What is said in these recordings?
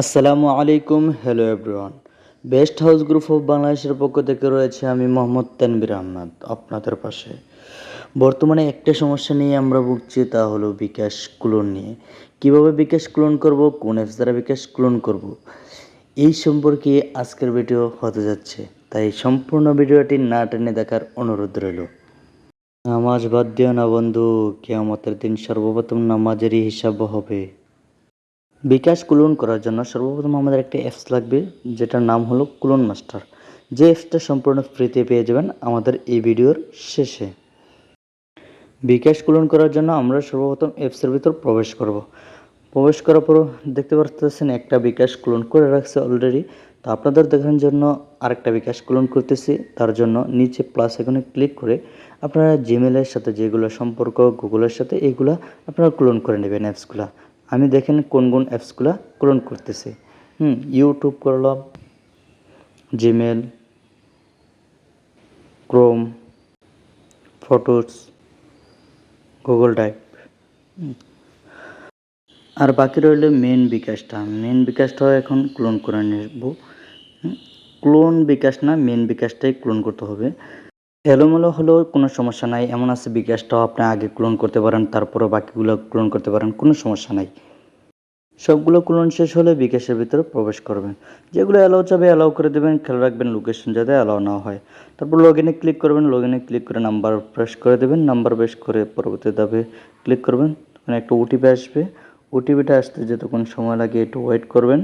আসসালামু আলাইকুম hello everyone best house group of বাংলাদেশের পক্ষ থেকে রয়েছে আমি মোহাম্মদ তানবির আহমদ আপনাদের পাশে। বর্তমানে একটা সমস্যা নিয়ে আমরা ভুগছি তা হলো বিকাশ ক্লোন নিয়ে। কীভাবে বিকাশ ক্লোন করব, কোন অ্যাপস দ্বারা বিকাশ ক্লোন করব, এই সম্পর্কে আজকের ভিডিও হতে যাচ্ছে। তাই সম্পূর্ণ ভিডিওটি না টেনে দেখার অনুরোধ রইল। নামাজ বাদ দিও না বন্ধু, কেয়ামতের দিন সর্বপ্রথম নামাজেরই হিসাব হবে। বিকাশ ক্লোন করার জন্য সর্বপ্রথম আমাদের একটা অ্যাপস লাগবে, যেটার নাম হলো ক্লোন মাস্টার। যে অ্যাপসটা সম্পূর্ণ ফ্রিতে পেয়ে যাবেন আমাদের এই ভিডিওর শেষে। বিকাশ ক্লোন করার জন্য আমরা সর্বপ্রথম অ্যাপসের ভিতর প্রবেশ করব। প্রবেশ করার পর দেখতে পাচ্ছেন একটা বিকাশ ক্লোন করে রাখছে অলরেডি তো আপনাদের দেখানোর জন্য আরেকটা বিকাশ ক্লোন করতেছি। তার জন্য নিচে প্লাস এখানে ক্লিক করে আপনারা জিমেলের সাথে যেগুলো সম্পর্ক গুগলের সাথে এইগুলো আপনারা ক্লোন করে নেবেন অ্যাপসগুলো আমি দেখেন কোন কোন অ্যাপসগুলো ক্লোন করতেছি। হুম ইউটিউব করলাম Gmail Chrome Photos Google Drive আর বাকি রইল মেন বিকাশটা। মেন বিকাশটা এখন ক্লোন করে নেব। ক্লোন বিকাশ না মেন বিকাশটাই ক্লোন করতে হবে। এলোমেলো হলেও কোনো সমস্যা নাই। এমন আছে বিকাশটাও আপনি আগে ক্লোন করতে পারেন তারপরে বাকিগুলো ক্লোন করতে পারেন, কোনো সমস্যা নাই। সবগুলো ক্লোন শেষ হলে বিকাশের ভিতরে প্রবেশ করবেন। যেগুলো অ্যালাউ চাবে অ্যালাউ করে দেবেন, খেয়াল রাখবেন লোকেশন যাতে অ্যালাউ না হয়। তারপর লগ ইনে ক্লিক করবেন লগ ইনে ক্লিক করে নাম্বার প্রেস করে দেবেন নাম্বার বেশ করে পরবর্তী ধাপে ক্লিক করবেন। তখন একটা ওটিপি আসবে। ওটিপিটা আসতে যতক্ষণ সময় লাগে একটু ওয়েট করবেন।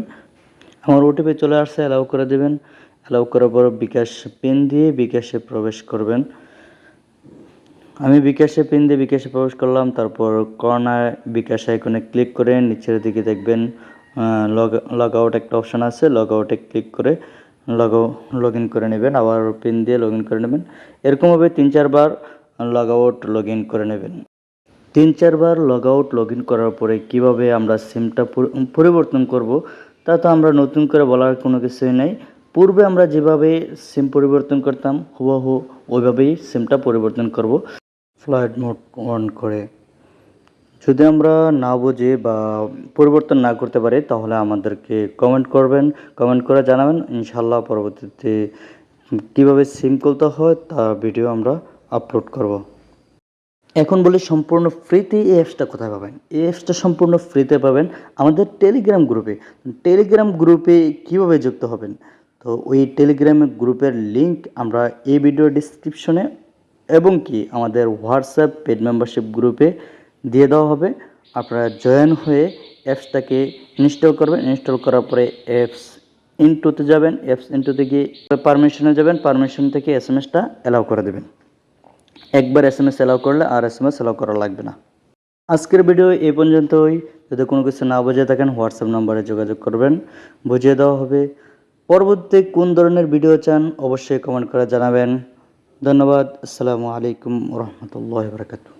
আমার ওটিপি চলে আসছে অ্যালাউ করে দেবেন। অ্যালাউ করার পর বিকাশ পিন দিয়ে বিকাশে প্রবেশ করবেন। আমি বিকাশে পিন দিয়ে বিকাশে প্রবেশ করলাম, তারপর কর্নার বিকাশ আইকনে ক্লিক করে নিচের দিকে দেখবেন লগ লগ আউট একটা অপশান আছে লগ আউটে ক্লিক করে লগ লগ ইন করে নেবেন, আবার পিন দিয়ে লগ ইন করে নেবেন। এরকমভাবে তিন চারবার লগ আউট লগ ইন করে নেবেন। তিন চারবার লগ আউট লগ ইন করার পরে কীভাবে আমরা সিমটা পরিবর্তন করব, তা তো আমরা নতুন করে বলার কোনো কিছুই নেই। পূর্বে আমরা যেভাবে সিম পরিবর্তন করতাম হুবহু ওইভাবেই সিমটা পরিবর্তন করব। ফ্লাইট মোড অন করে। যদি আমরা না বুঝে বা পরিবর্তন না করতে পারি তাহলে আমাদেরকে কমেন্ট করবেন কমেন্ট করে জানাবেন। ইনশাল্লাহ পরবর্তীতে কীভাবে সিম খুলতে হয় তা ভিডিও আমরা আপলোড করব। এখন বলি সম্পূর্ণ ফ্রিতে এই অ্যাপসটা কোথায় পাবেন? এই অ্যাপসটা সম্পূর্ণ ফ্রিতে পাবেন আমাদের টেলিগ্রাম গ্রুপে টেলিগ্রাম গ্রুপে কীভাবে যুক্ত হবেন? তো ওই টেলিগ্রাম গ্রুপের লিংক আমরা এই ভিডিও ডিসক্রিপশনে এবং কি আমাদের হোয়াটসঅ্যাপ পেড মেম্বারশিপ গ্রুপে দিয়ে দেওয়া হবে। আপনারা জয়েন হয়ে অ্যাপসটাকে ইনস্টল করবেন। ইনস্টল করার পরে অ্যাপস ইনটুতে যাবেন। অ্যাপস ইনটুতে গিয়ে পারমিশনে যাবেন। পারমিশন থেকে এস এম এসটা অ্যালাউ করে দেবেন। একবার এস এম এস অ্যালাউ করলে আর এস এম এস অ্যালাউ করা লাগবে না। আজকের ভিডিও এই পর্যন্তই। যদি কোনো কিছু না বুঝে থাকেন হোয়াটসঅ্যাপ নম্বরে যোগাযোগ করবেন। বুঝিয়ে দেওয়া হবে পরবর্তী কোন ধরনের ভিডিও চান অবশ্যই কমেন্ট করে জানাবেন। ধন্যবাদ। আসসালামু আলাইকুম রহমতুল্লাহ বরকাতু